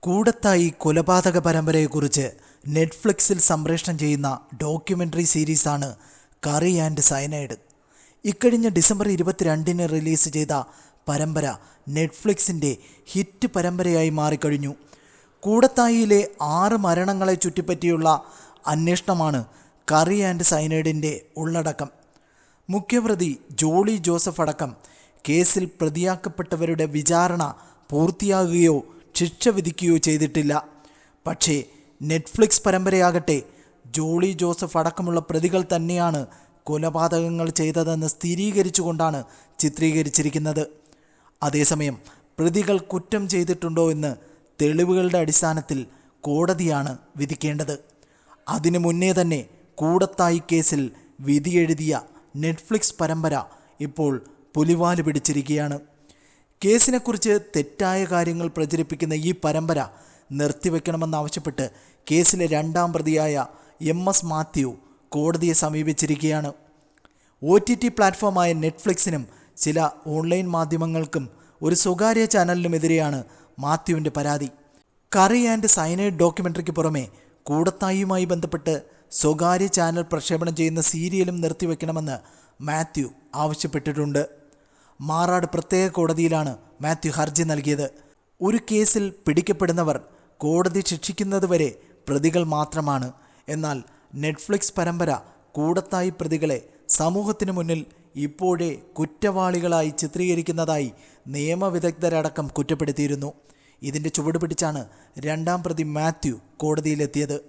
കൂടത്തായി കൊലപാതക പരമ്പരയെക്കുറിച്ച് നെറ്റ്ഫ്ലിക്സിൽ സംപ്രേഷണം ചെയ്യുന്ന ഡോക്യുമെന്ററി സീരീസാണ് കറി ആൻഡ് സൈനൈഡ് ഇക്കഴിഞ്ഞ ഡിസംബർ ഇരുപത്തിരണ്ടിന് റിലീസ് ചെയ്ത പരമ്പര നെറ്റ്ഫ്ലിക്സിന്റെ ഹിറ്റ് പരമ്പരയായി മാറിക്കഴിഞ്ഞു. കൂടത്തായിയിലെ ആറ് മരണങ്ങളെ ചുറ്റിപ്പറ്റിയുള്ള അന്വേഷണമാണ് കറി ആൻഡ് സൈനൈഡിന്റെ ഉള്ളടക്കം. മുഖ്യപ്രതി ജോളി ജോസഫ് അടക്കം കേസിൽ പ്രതിയാക്കപ്പെട്ടവരുടെ വിചാരണ പൂർത്തിയാകുകയോ ശിക്ഷ വിധിക്കുകയോ ചെയ്തിട്ടില്ല. പക്ഷേ നെറ്റ്ഫ്ലിക്സ് പരമ്പരയാകട്ടെ ജോളി ജോസഫ് അടക്കമുള്ള പ്രതികൾ തന്നെയാണ് കൊലപാതകങ്ങൾ ചെയ്തതെന്ന് സ്ഥിരീകരിച്ചുകൊണ്ടാണ് ചിത്രീകരിച്ചിരിക്കുന്നത്. അതേസമയം പ്രതികൾ കുറ്റം ചെയ്തിട്ടുണ്ടോ എന്ന് തെളിവുകളുടെ അടിസ്ഥാനത്തിൽ കോടതിയാണ് വിധിക്കേണ്ടത്. അതിനു മുന്നേ തന്നെ കൂടത്തായി കേസിൽ വിധിയെഴുതിയ നെറ്റ്ഫ്ലിക്സ് പരമ്പര ഇപ്പോൾ പുലിവാൽ പിടിച്ചിരിക്കുകയാണ്. കേസിനെക്കുറിച്ച് തെറ്റായ കാര്യങ്ങൾ പ്രചരിപ്പിക്കുന്ന ഈ പരമ്പര നിർത്തിവെക്കണമെന്നാവശ്യപ്പെട്ട് കേസിലെ രണ്ടാം പ്രതിയായ എം എസ് മാത്യു കോടതിയെ സമീപിച്ചിരിക്കുകയാണ്. ഒ ടി ടി പ്ലാറ്റ്ഫോമായ നെറ്റ്ഫ്ലിക്സിനും ചില ഓൺലൈൻ മാധ്യമങ്ങൾക്കും ഒരു സ്വകാര്യ ചാനലിനുമെതിരെയാണ് മാത്യുവിന്റെ പരാതി. കറി ആൻഡ് സൈനൈഡ് ഡോക്യുമെന്ററിക്ക് പുറമെ കൂടത്തായിയുമായി ബന്ധപ്പെട്ട് സ്വകാര്യ ചാനൽ പ്രക്ഷേപണം ചെയ്യുന്ന സീരിയലും നിർത്തിവെക്കണമെന്ന് മാത്യു ആവശ്യപ്പെട്ടിട്ടുണ്ട്. മാറാട് പ്രത്യേക കോടതിയിലാണ് മാത്യു ഹർജി നൽകിയത്. ഒരു കേസിൽ പിടിക്കപ്പെടുന്നവർ കോടതി ശിക്ഷിക്കുന്നതുവരെ പ്രതികൾ മാത്രമാണ്. എന്നാൽ നെറ്റ്ഫ്ലിക്സ് പരമ്പര കൂടത്തായി പ്രതികളെ സമൂഹത്തിന് മുന്നിൽ ഇപ്പോഴേ കുറ്റവാളികളായി ചിത്രീകരിക്കുന്നതായി നിയമവിദഗ്ധരടക്കം കുറ്റപ്പെടുത്തിയിരുന്നു. ഇതിന്റെ ചുവട് പിടിച്ചാണ് രണ്ടാം പ്രതി മാത്യു കോടതിയിലെത്തിയത്.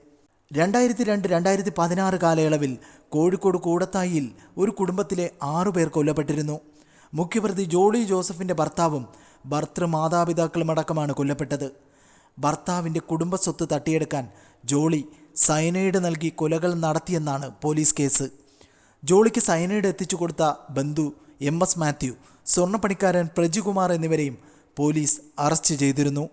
രണ്ടായിരത്തി രണ്ട് രണ്ടായിരത്തി പതിനാറ് കാലയളവിൽ കോഴിക്കോട് കൂടത്തായിയിൽ ഒരു കുടുംബത്തിലെ ആറുപേർ കൊല്ലപ്പെട്ടിരുന്നു. മുഖ്യപ്രതി ജോളി ജോസഫിന്റെ ഭർത്താവും ഭർത്തൃ മാതാപിതാക്കളും അടക്കമാണ് കൊല്ലപ്പെട്ടത്. ഭർത്താവിന്റെ കുടുംബസ്വത്ത് തട്ടിയെടുക്കാൻ ജോളി സയനൈഡ് നൽകി കൊലകൾ നടത്തിയെന്നാണ് പോലീസ് കേസ്. ജോളിക്ക് സയനൈഡ് എത്തിച്ചു കൊടുത്ത ബന്ധു എം എസ് മാത്യു സ്വർണപ്പണിക്കാരൻ പ്രജികുമാർ എന്നിവരെയും പോലീസ് അറസ്റ്റ് ചെയ്തിരുന്നു.